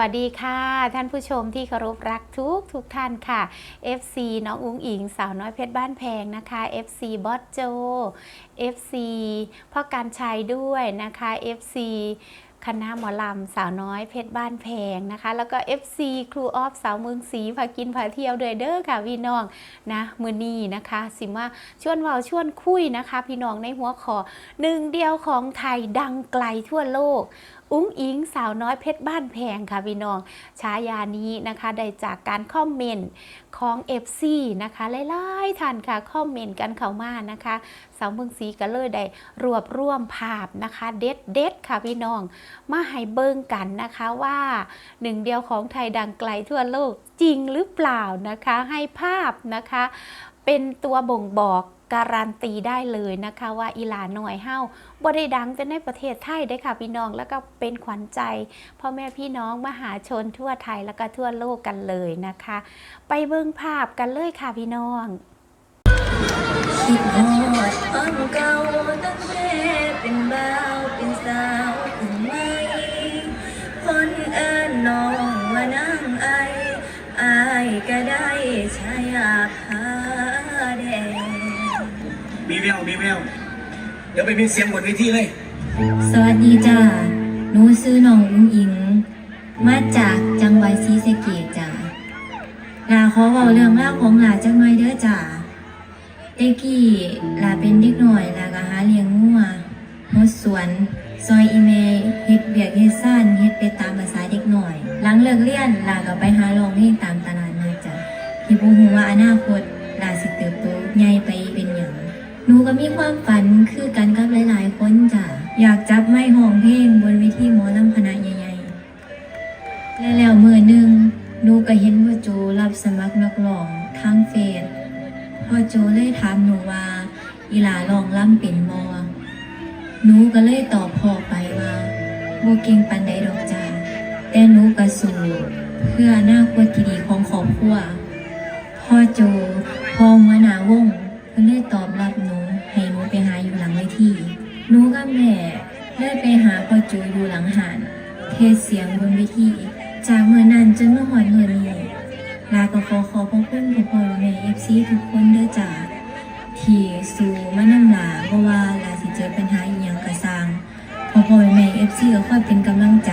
วัสดีค่ะ ท่านผู้ชมที่เคารพรักทุกทุกท่านค่ะ FC น้องอุ้งอิง สาวน้อยเพชรบ้านแพงนะคะ FC บอสโจ FC พ่อการชัยด้วยนะคะ FC คณะหมอลำสาวน้อยเพชรบ้านแพงนะคะ แล้วก็ FC ครูออฟสาวเมืองศรีพากินพาเที่ยวด้วยเด้อค่ะพี่น้องนะมือนี้นะคะ สิมาชวนเว้าชวนคุยนะคะ พี่น้องในหัวขอหนึ่งเดียวของไทยดังไกลทั่วโลก อุ้งอิงสาวน้อยเพชรบ้านแพงค่ะพี่น้องฉายานี้นะคะได้จากการคอมเมนต์ของ FC นะคะหลายๆท่านค่ะคอมเมนต์กันเข้ามานะคะสาวเมืองศรีก็เลยได้รวบรวมภาพนะคะเด็ดเด็ดค่ะพี่น้อง มาให้เบิ่งกันนะคะว่าหนึ่งเดียวของไทยดังไกลทั่วโลกจริงหรือเปล่านะคะให้ภาพนะคะ เป็นตัวบ่งบอก การันตีได้เลยนะคะว่าอีหลาหน่อยเฮ้าบ่ได้ดังแต่ในประเทศไทยได้ค่ะพี่น้องแล้วก็เป็นขวัญใจพ่อแม่พี่น้องมหาชนทั่วไทยแล้วก็ทั่วโลกกันเลยนะคะ ไปเบิ่งภาพกันเลยค่ะพี่น้องคิดฮอดอันเก่าตั้งแต่เป็นบ่าวเป็นสาวถึงไหมคนเอิ้นน้องว่านางไออายก็ได้ชายาพาแดง มีแววมีแววเดี๋ยวไปมีเสียงบนเวทีเลย สวัสดีจ้าหนูซื้อน้องอุ้งอิง มาจากจังหวัดศรีสะเกษจ้าลาขอเว้าเรื่องราของหลาจังหน่อยเด้อจ้าเด็กกี้ลาเป็นเด็กหน่อยลาก็หาเลี้ยงงัวหดสวนซอยอีเมเฮ็ดเบียกเฮ็ดซ่านเฮ็ดไปตามภาษาเด็กหน่อย หลังเลิกเรียนลาก็ไปหาร้องเพลงตามตลาดนัดจ้ะที่บ่ฮู้ว่าอนาคตลาสิเติบโตใหญ่ไป หนูก็มีความฝันคือกันกับหลาย ๆ คนจ้ะอยากจับไม้ห้องเพลงบนเวทีหมอลำคณะใหญ่ๆ และแล้วเมื่อหนึ่งหนูก็เห็นว่าโจรับสมัครนักร้องทางเฟซพ่อโจเลยถามหนูว่า อีหลาลองล่ำเป็นบอหนูก็เลยตอบพ่อไปว่าโบเก่งปันใดดอกจ้าแต่หนูก็สู้เพื่ออนาคตที่ดีของครอบครัวพ่อโจพ่อมาหนาวงเพิ่นเลยตอบรับหนู หนูกับแม่เลยไปหาพ่อโจอยู่หลังหานเทศเสียงบนเวทีจากเมื่อนั้นจนเมื่อหอดเมื่อนี้ลาก็ขอขอบพระคุณพ่อพ่อแม่เอฟซีทุกคนเด้อจ้าที่สู่มานำลาเพราะว่าลาสิเจอปัญหาอีหยังกระสร้างพอพ่อแม่เอฟซีก็ค่อยเป็นกำลังใจ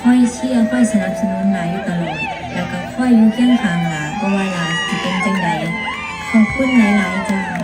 ค่อยเชียร์ค่อยสนับสนุนหลาอยู่ตลอดแล้วก็ค่อยอยู่เคียงข้างหลาเพราะว่าลาสิเป็นจังใดขอบคุณหลายๆจ้า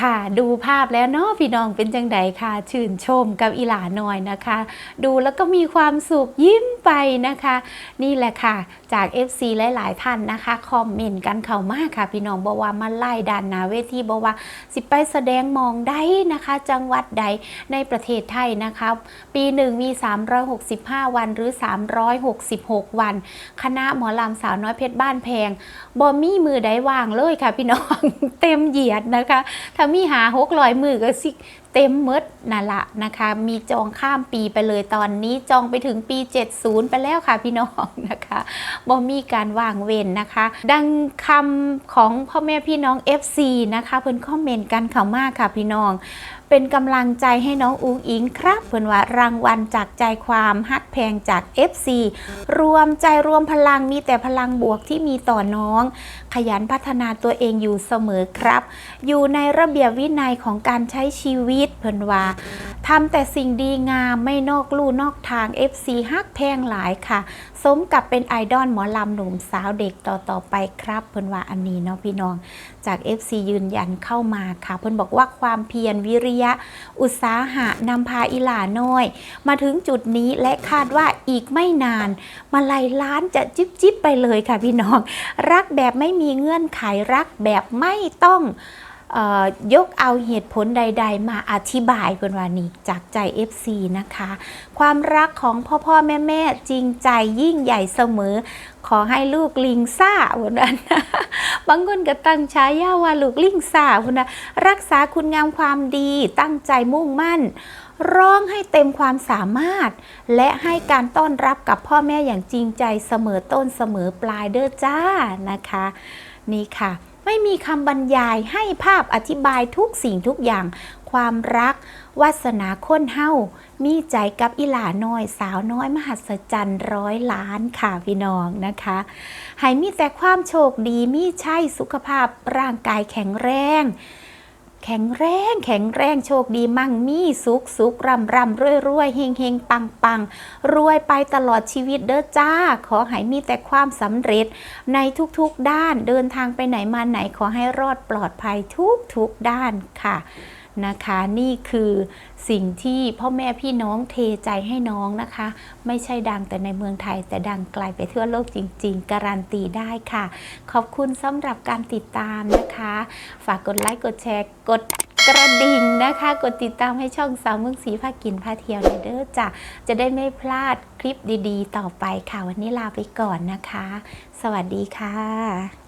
ค่ะดูภาพแล้วเนาะพี่น้องเป็นจังใดค่ะ ชื่นชมกับอีหลาหน่อยนะคะ ดูแล้วก็มีความสุขยิ้มไปนะคะ นี่แหละค่ะ จาก FC หลาย ๆ ท่านนะคะคอมเมนต์กันเข้ามากค่ะ พี่น้องบอกว่ามาไล่ดันนาเวทีบอกว่า สิไปแสดงมองได้นะคะ จังหวัดใดในประเทศไทยนะคะ ปีหนึ่งมี 365 วันหรือ 366 วัน คณะหมอลำสาวน้อยเพชรบ้านแพงบอมมี่มือใดว่างเลยค่ะ พี่น้องเต็มเหยียดนะคะถ้ามีหาหกลอยมือก็สิเต็มมดนั่นละนะคะ มีจองข้ามปีไปเลยตอนนี้จองไปถึงปี 70 ไปแล้วค่ะพี่น้องนะคะบ่มีการว่างเว้นนะคะ ดังคำของพ่อแม่พี่น้อง FC นะคะเพิ่นคอมเมนต์กันเข้ามากค่ะพี่น้อง เป็นกำลังใจให้น้องอุ้งอิงครับเพิ่อนว่ารางวัลจากใจความฮักแพงจาก FC รวมใจรวมพลังมีแต่พลังบวกที่มีต่อน้อง ขยันพัฒนาตัวเองอยู่เสมอครับ อยู่ในระเบียบวินัยของการใช้ชีวิตเพิ่อนว่าทำแต่สิ่งดีงามไม่นอกลู่นอกทาง FC ฮักแพงหลายค่ะสมกับเป็นไอดอลหมอลำหนุ่มสาวเด็กต่อต่อไปครับ เพิ่นว่าอันนี้เนาะพี่น้องจาก FC ยืนยันเข้ามาค่ะ เพิ่นบอกว่าความเพียรวิริยะ อุตสาหะนำพาอิหลาน้อย มาถึงจุดนี้และคาดว่าอีกไม่นาน มาลัยล้านจะจิบจิบไปเลยค่ะพี่น้อง รักแบบไม่มีเงื่อนไขรักแบบไม่ต้อง ยกเอาเหตุผลใด ๆ มาอธิบายเพิ่นวานี่จากใจ FC นะคะ ความรักของพ่อพ่อแม่แม่จริงใจยิ่งใหญ่เสมอ ขอให้ลูกลิงซ่าวันนั้นบางคนก็ตั้งฉายาว่าลูกลิงซ่าพุ่นนะรักษาคุณงามความดีตั้งใจมุ่งมั่นร้องให้เต็มความสามารถ และให้การต้อนรับกับพ่อแม่อย่างจริงใจเสมอต้นเสมอปลายเด้อจ้านะคะ นี่ค่ะ ไม่มีคำบรรยายให้ภาพอธิบายทุกสิ่งทุกอย่าง ความรัก วาสนาค้นเฮามีใจกับอิหลาน้อย สาวน้อย มหัศจรรย์ร้อยล้านค่ะพี่น้องนะคะให้มีแต่ความโชคดีมีใช่สุขภาพร่างกายแข็งแรง แข็งแรง แข็งแรงโชคดีมั่งมีสุขสุขร่ำร่ำรวยรวยเฮงเฮงปังปังรวยไปตลอดชีวิตเด้อจ้า ขอให้มีแต่ความสำเร็จ ในทุกๆด้านเดินทางไปไหนมาไหนขอให้รอดปลอดภัยทุกๆด้านค่ะ นะคะ นี่คือสิ่งที่พ่อแม่พี่น้องเทใจให้น้องนะคะ ไม่ใช่ดังแต่ในเมืองไทย แต่ดังไกลไปทั่วโลกจริง ๆ การันตีได้ค่ะ ขอบคุณสำหรับการติดตามนะคะ ฝากกดไลค์กดแชร์กดกระดิ่งนะคะ กดติดตามให้ช่องสาวเมืองสีพากินพาเที่ยวในเด้อจ้ะจะได้ไม่พลาดคลิปดีๆ ต่อไปค่ะ วันนี้ลาไปก่อนนะคะ สวัสดีค่ะ